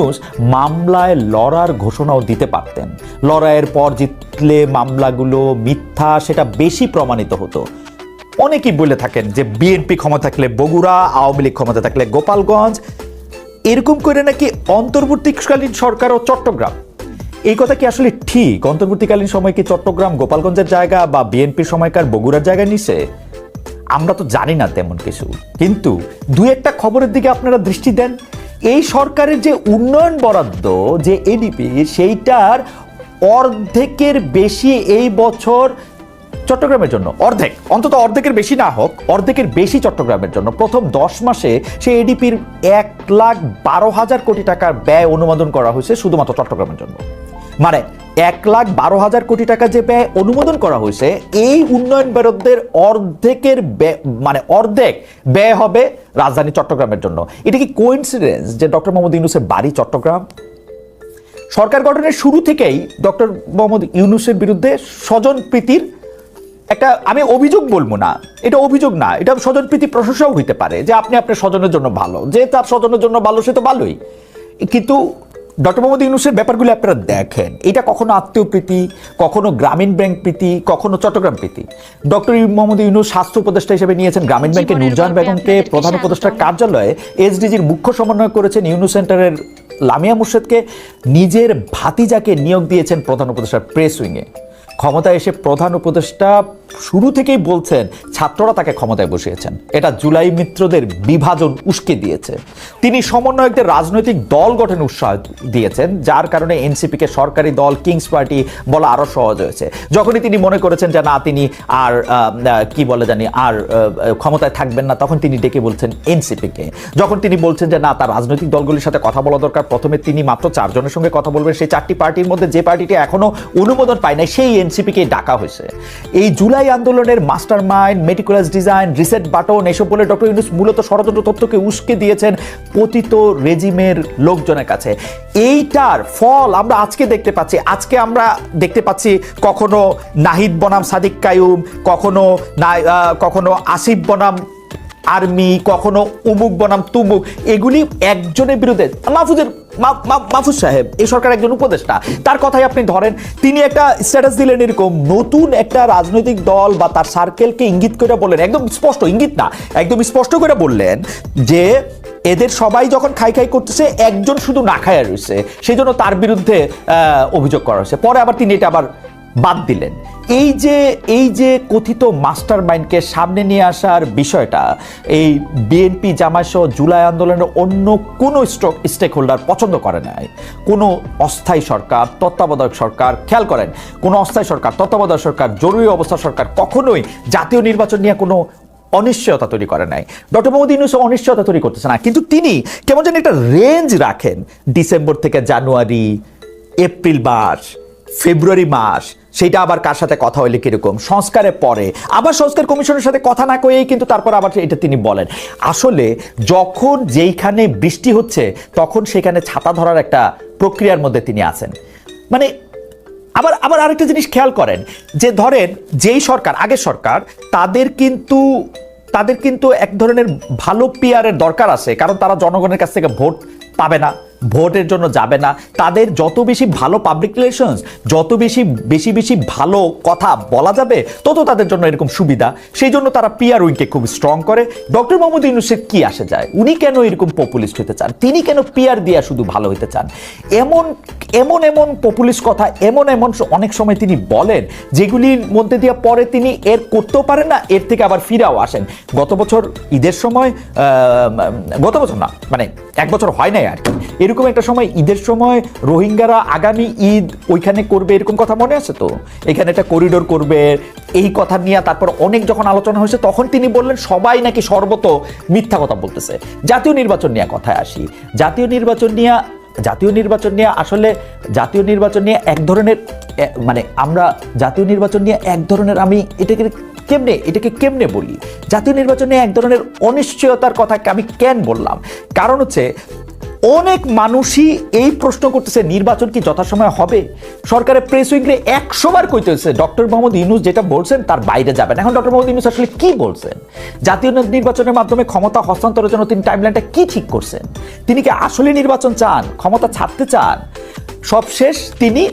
ইউনুস মামলায় লড়ার ঘোষণাও দিতে পারতেন। লড়াইয়ের পর জিতলে মামলাগুলো মিথ্যা, সেটা বেশি প্রমাণিত হতো। অনেকেই বলে থাকেন যে বিএনপি ক্ষমতা থাকলে বগুড়া, আওয়ামী লীগ ক্ষমতা থাকলে গোপালগঞ্জ। এরকম করে নাকি অন্তর্বর্তীকালীন সরকার ও চট্টগ্রাম? এই কথা কি আসলে ঠিক? অন্তর্বর্তীকালীন সময় কি চট্টগ্রাম গোপালগঞ্জের জায়গা বা বিএনপির সময়কার বগুড়ার জায়গা নিছে আমরা তো জানি না তেমন কিছু। কিন্তু দু একটা খবরের দিকে আপনারা দৃষ্টি দেন। এই সরকারের যে উন্নয়ন বরাদ্দ, যে এডিপি সেইটার অর্ধেকের বেশি এই বছর চট্টগ্রামের জন্য। অর্ধেক, অন্তত অর্ধেকের বেশি না হোক, অর্ধেকের বেশি চট্টগ্রামের জন্য। প্রথম দশ মাসে সেই এডিপির এক লাখ বারো হাজার কোটি টাকার ব্যয় অনুমোদন করা হয়েছে শুধুমাত্র চট্টগ্রামের জন্য। মানে এক লাখ বারো হাজার কোটি টাকা যে ব্যয় অনুমোদন করা হয়েছে, এই উন্নয়ন বরাদ্দের অর্ধেকের মানে অর্ধেক ব্যয় হবে রাজধানী চট্টগ্রামের জন্য। এটা কি কোইন্সিডেন্স যে ডক্টর মোহাম্মদ ইউনুসের বাড়ি চট্টগ্রাম? সরকার গঠনের শুরু থেকেই ডক্টর মোহাম্মদ ইউনুসের বিরুদ্ধে স্বজন প্রীতির একটা, আমি অভিযোগ বলব না, এটা অভিযোগ না, এটা স্বজন প্রীতি প্রশংসাও হইতে পারে যে আপনি আপনার স্বজনের জন্য ভালো, যে তার স্বজনের জন্য ভালো, সে তো ভালোই। কিন্তু ডক্টর মোহাম্মদ ইউনুসের ব্যাপারগুলো আপনারা দেখেন। এটা কখনো আত্মীয় প্রীতি কখনো গ্রামীণ ব্যাংক প্রীতি কখনো চট্টগ্রাম প্রীতি। ডক্টর মোহাম্মদ ইউনুস স্বাস্থ্য উপদেষ্টা হিসেবে নিয়েছেন গ্রামীণ ব্যাংকের নুরজাহান বেগমকে প্রধান। উপদেষ্টার কার্যালয়ে এসডিজির মুখ্য সমন্বয় করেছেন ইউনু সেন্টারের লামিয়া মুর্শেদকে। নিজের ভাতিজাকে নিয়োগ দিয়েছেন প্রধান উপদেষ্টার প্রেস উইংয়ে। ক্ষমতায় এসে প্রধান উপদেষ্টা শুরু থেকেই বলছেন ছাত্ররা তাকে ক্ষমতায় বসিয়েছেন। এটা জুলাই মিত্রদের বিভাজন উস্কে দিয়েছে। তিনি সমন্বয়কদের রাজনৈতিক দল গঠনে উৎসাহ দিয়েছেন, যার কারণে এনসিপিকে সরকারি দল কিংস পার্টি বলা আরও সহজ হয়েছে। যখনই তিনি মনে করেছেন যে না, তিনি আর কি বলে জানি, আর ক্ষমতায় থাকবেন না, তখন তিনি ডেকে বলছেন এনসিপিকে। যখন তিনি বলছেন যে না, তার রাজনৈতিক দলগুলির সাথে কথা বলা দরকার, প্রথমে তিনি মাত্র চারজনের সঙ্গে কথা বলবেন। সেই চারটি পার্টির মধ্যে যে পার্টিটি এখনও অনুমোদন পায় নাই, সেই এনসিপিকে ডাকা হয়েছে। এই জুলাই আন্দোলনের master mind meticulous design reset button এসব বলে ডক্টর ইউনুস মূলত ষড়যন্ত্র তথ্যকে উস্কে দিয়েছেন পতিত রেজিমের লোকজনের কাছে। এইটার ফল আমরা আজকে দেখতে পাচ্ছি। আজকে আমরা দেখতে পাচ্ছি কখনো নাহিদ বনাম, সাদিক কায়ুম, কখনো কখনো আসিফ বনাম আর্মি, কখনো উমুক, বনাম, তুমুক, এগুলি একজনের বিরুদ্ধে। মাহফুজের মাহফুজ সাহেব, এই সরকার একজন উপদেষ্টা, তার কথাই আপনি ধরেন, তিনি একটা স্ট্যাটাস দিলেন এরকম, নতুন একটা রাজনৈতিক দল বা তার সার্কেলকে ইঙ্গিত করে বললেন, একদম স্পষ্ট, ইঙ্গিত না, একদম স্পষ্ট করে বললেন যে, এদের সবাই যখন খাই খাই করতেছে, একজন শুধু না খায়া রয়েছে সেই জন্য তার বিরুদ্ধে অভিযোগ করা হয়েছে। পরে আবার তিনি এটা আবার বাদ দিলেন। এই যে এই যে কথিত মাস্টার মাইন্ডকে সামনে নিয়ে আসার বিষয়টা, এই বিএনপি জামায়াত সহ জুলাই আন্দোলনের অন্য কোনো স্টেক হোল্ডার পছন্দ করে নাই। কোনো অস্থায়ী সরকার, তত্ত্বাবধায়ক সরকার, খেয়াল করেন, কোনো অস্থায়ী সরকার, তত্ত্বাবধায়ক সরকার, জরুরি অবস্থা সরকার কখনোই জাতীয় নির্বাচন নিয়ে কোনো অনিশ্চয়তা তৈরি করে নাই। ডক্টর মোহাম্মদ ইউনুস অনিশ্চয়তা তৈরি করতেছে না, কিন্তু তিনি কেমন যেন একটা রেঞ্জ রাখেন। ডিসেম্বর থেকে জানুয়ারি, এপ্রিল মাস, ফেব্রুয়ারি মাস সেটা আবার কার সাথে কথা হইলে কীরকম? সংস্কারের পরে। আবার সংস্কার কমিশনের সাথে কথা না কয়েই কিন্তু তারপর আবার এটা তিনি বলেন। আসলে যখন যেইখানে বৃষ্টি হচ্ছে, তখন সেখানে ছাতা ধরার একটা প্রক্রিয়ার মধ্যে তিনি আছেন। মানে আবার আবার আরেকটা জিনিস খেয়াল করেন, যে ধরেন যেই সরকার, আগের সরকার, তাদের কিন্তু তাদের কিন্তু এক ধরনের ভালো পিয়ারের দরকার আছে, কারণ তারা জনগণের কাছ থেকে ভোট পাবে না। ভোটের জন্য যাবে না। তাদের যত বেশি ভালো পাবলিক রিলেশনস যত বেশি বেশি বেশি ভালো কথা বলা যাবে, তত তাদের জন্য এরকম সুবিধা। সেই জন্য তারা পিয়ার উইংকে খুব স্ট্রং করে। ডক্টর মোহাম্মদ ইউনুসের কি আসে যায়? উনি কেন এরকম পপুলিস্ট হতে চান? তিনি কেন পিয়ার দিয়া শুধু ভালো হতে চান? এমন এমন এমন পপুলিস্ট কথা, এমন এমন অনেক সময় তিনি বলেন, যেগুলির মধ্যে দিয়ে পরে তিনি এর করতেও পারেন না, এর থেকে আবার ফিরাও আসেন। গত বছর ঈদের সময় গত বছর না মানে এক বছর হয় নাই আর কি। এরকম একটা সময়, ঈদের সময় রোহিঙ্গারা আগামী ঈদ ওইখানে করবে, এরকম কথা মনে আছে তো? এখানে একটা করিডোর করবে, এই কথা নিয়ে তারপর অনেক যখন আলোচনা হয়েছে, তখন তিনি বললেন, সবাই নাকি সর্বত মিথ্যা কথা বলতেছে। জাতীয় নির্বাচন নিয়ে কথায় আসি। জাতীয় নির্বাচন নিয়ে, জাতীয় নির্বাচন নিয়ে আসলে, জাতীয় নির্বাচন নিয়ে এক ধরনের মানে আমরা জাতীয় নির্বাচন নিয়ে এক ধরনের আমি এটাকে কেমনে এটাকে কেমনে বলি? জাতীয় নির্বাচন এক ধরনের অনিশ্চয়তার কথা আমি কেন বললাম? কারণ হচ্ছে অনেক মানুষই এই প্রশ্ন করতেছে, নির্বাচন কি যথাসময় হবে? সরকারের প্রেস উইংরে একশোবার কইতেছে ডক্টর মোহাম্মদ ইউনুস যেটা বলছেন, তার বাইরে যাবেন। এখন ডক্টর মোহাম্মদ ইউনুস আসলে কি বলছেন? জাতীয় নির্বাচনের মাধ্যমে ক্ষমতা হস্তান্তরের জন্য তিনি টাইমলাইনটা কি ঠিক করছেন? তিনি কি আসলে নির্বাচন চান? ক্ষমতা ছাড়তে চান? সবশেষ তিনি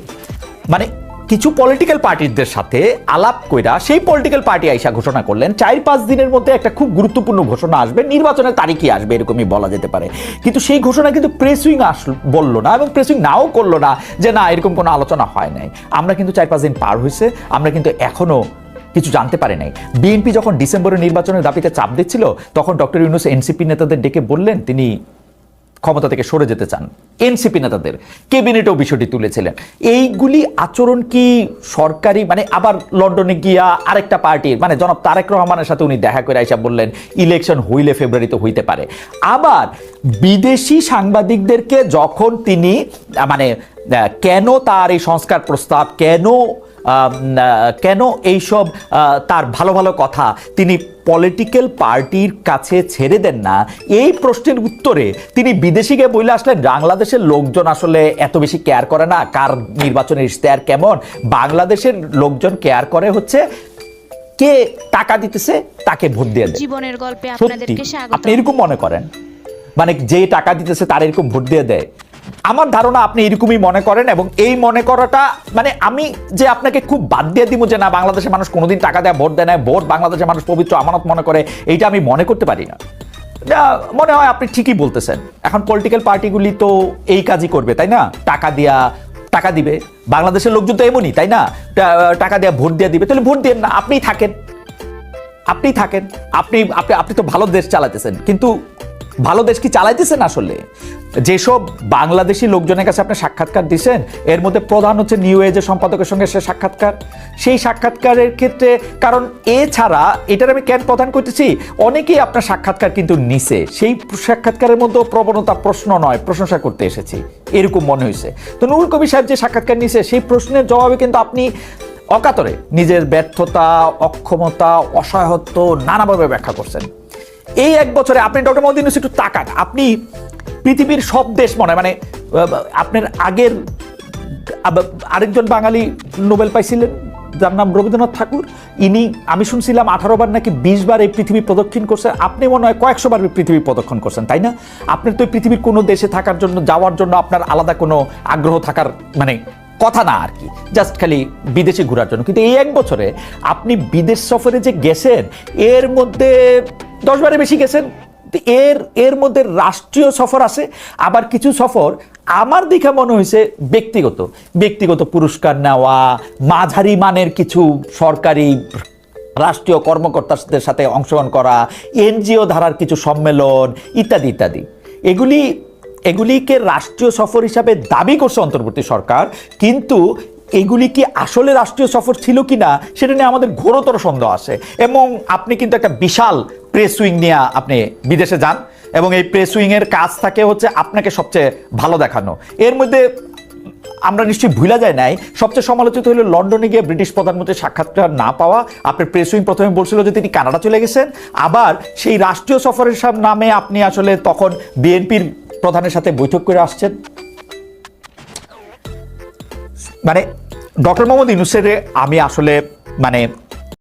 মানে কিছু পলিটিক্যাল পার্টিদের সাথে আলাপ কইরা সেই পলিটিক্যাল পার্টি আইসা ঘোষণা করলেন, চার পাঁচ দিনের মধ্যে একটা খুব গুরুত্বপূর্ণ ঘোষণা আসবে, নির্বাচনের তারিখই আসবে, এরকমই বলা যেতে পারে। কিন্তু সেই ঘোষণা কিন্তু প্রেস উইং আসল বলল না এবং প্রেস উইং নাও করল না যে না, এরকম কোনো আলোচনা হয় নাই। আমরা কিন্তু চার পাঁচ দিন পার হয়েছে আমরা কিন্তু এখনও কিছু জানতে পারে নাই। বিএনপি যখন ডিসেম্বরের নির্বাচনের দাবিতে চাপ দিচ্ছিল, তখন ডক্টর ইউনুস এনসিপি নেতাদের ডেকে বললেন, তিনি ক্ষমতা থেকে সরে যেতে চান। এনসিপি নেতাদের ক্যাবিনেটেও বিষয়টি তুলেছিলেন। এইগুলি আচরণ কি সরকারি? মানে আবার লন্ডনে গিয়া আরেকটা পার্টির মানে জনাব তারেক রহমানের সাথে উনি দেখা করে আইসা বললেন, ইলেকশন হইলে ফেব্রুয়ারিতে হইতে পারে। আবার বিদেশি সাংবাদিকদেরকে যখন তিনি মানে কেন তার এই সংস্কার প্রস্তাব, কেন কেন এইসব তার ভালো ভালো কথা তিনি পলিটিক্যাল পার্টির কাছে ছেড়ে দেন না? এই প্রশ্নের উত্তরে তিনি বিদেশি গিয়ে বলে আসলেন বাংলাদেশের লোকজন আসলে এত বেশি কেয়ার করে না। কার নির্বাচনের ইশতেহার কেমন? বাংলাদেশের লোকজন কেয়ার করে হচ্ছে কে টাকা দিতেছে তাকে ভোট দিয়ে দেয়। জীবনের গল্পে আপনাদেরকে স্বাগত আপনি এরকম মনে করেন? মানে যে টাকা দিতেছে তার এরকম ভোট দিয়ে দেয়। আমার ধারণা আপনি এরকমই মনে করেন এবং এই মনে করাটা মানে আমি যে আপনাকে খুব বাদ দিয়ে দিব যে না, বাংলাদেশের মানুষ কোনোদিন টাকা দেয়, ভোট দেয় না, ভোট বাংলাদেশের মানুষ পবিত্র আমানত মনে করে, এইটা আমি মনে করতে পারি না। মনে হয় আপনি ঠিকই বলতেছেন। এখন পলিটিক্যাল পার্টিগুলি তো এই কাজই করবে, তাই না? টাকা দিয়া, টাকা দিবে। বাংলাদেশের লোকজন তো এমনই, তাই না? টাকা দেয়া, ভোট দিয়ে দিবে। তাহলে ভোট দেন না, আপনিই থাকেন। আপনি থাকেন। আপনি আপনি আপনি তো ভালো দেশ চালাতেছেন। কিন্তু ভালো দেশ কি চালাইতেছেন আসলে? যেসব বাংলাদেশি লোকজনের কাছে আপনি সাক্ষাৎকার দিচ্ছেন এর মধ্যে প্রধান হচ্ছে নিউ এজের সম্পাদকের সঙ্গে সে সাক্ষাৎকার। সেই সাক্ষাৎকারের ক্ষেত্রে, কারণ এছাড়া এটার আমি কেন প্রধান করতেছি, অনেকেই আপনার সাক্ষাৎকার কিন্তু নিছে। সেই সাক্ষাৎকারের মধ্যেও প্রবণতা প্রশ্ন নয়, প্রশংসা করতে এসেছি। এরকম মনে হয়েছে তো নুরুল কবি সাহেব যে সাক্ষাৎকার নিছে, সেই প্রশ্নের জবাবে কিন্তু আপনি অকাতরে নিজের ব্যর্থতা, অক্ষমতা, অসহায়ত্ব নানাভাবে ব্যাখ্যা করছেন। এই এক বছরে আপনি ডক্টর মোদী ইউনুস একটু তাকান। আপনি পৃথিবীর সব দেশ মনে হয় মানে আপনার আগের আরেকজন বাঙালি নোবেল পাইছিলেন, যার নাম রবীন্দ্রনাথ ঠাকুর। ইনি, আমি শুনছিলাম আঠারো বার নাকি বিশ বার এই পৃথিবী প্রদক্ষিণ করছেন আপনি মনে হয় কয়েকশো বার পৃথিবী প্রদক্ষিণ করছেন, তাই না? আপনার তো পৃথিবীর কোনো দেশে থাকার জন্য, যাওয়ার জন্য আপনার আলাদা কোনো আগ্রহ থাকার মানে কথা না আর কি। জাস্ট খালি বিদেশে ঘোরার জন্য। কিন্তু এই এক বছরে আপনি বিদেশ সফরে যে গেছেন, এর মধ্যে দশ বারে বেশি গেছেন। এর এর মধ্যে রাষ্ট্রীয় সফর আছে, আবার কিছু সফর আমার দেখে মনে হয়েছে ব্যক্তিগত। ব্যক্তিগত পুরস্কার নেওয়া, মাঝারি মানের কিছু সরকারি রাষ্ট্রীয় কর্মকর্তাদের সাথে অংশগ্রহণ করা, এনজিও ধারার কিছু সম্মেলন, ইত্যাদি ইত্যাদি। এগুলি, এগুলিকে রাষ্ট্রীয় সফর হিসাবে দাবি করছে অন্তর্বর্তী সরকার, কিন্তু এগুলি কি আসলে রাষ্ট্রীয় সফর ছিল কি না সেটা নিয়ে আমাদের ঘোরতর সন্দেহ আছে। এবং আপনি কিন্তু একটা বিশাল প্রেস উইং নিয়ে আপনি বিদেশে যান এবং এই প্রেস উইংয়ের কাজ থাকে হচ্ছে আপনাকে সবচেয়ে ভালো দেখানো। এর মধ্যে আমরা নিশ্চয়ই ভুলা যায় নাই, সবচেয়ে সমালোচিত হলো লন্ডনে গিয়ে ব্রিটিশ প্রধানমন্ত্রীর সাক্ষাৎকার না পাওয়া আপনার প্রেস উইং প্রথমে বলছিল যে তিনি কানাডা চলে গেছেন, আবার সেই রাষ্ট্রীয় সফরের সব নামে আপনি আসলে তখন বিএনপির প্রধানের সাথে বৈঠক করে আসছেন। মানে ডক্টর মোহাম্মদ ইউনুসের আমি আসলে মানে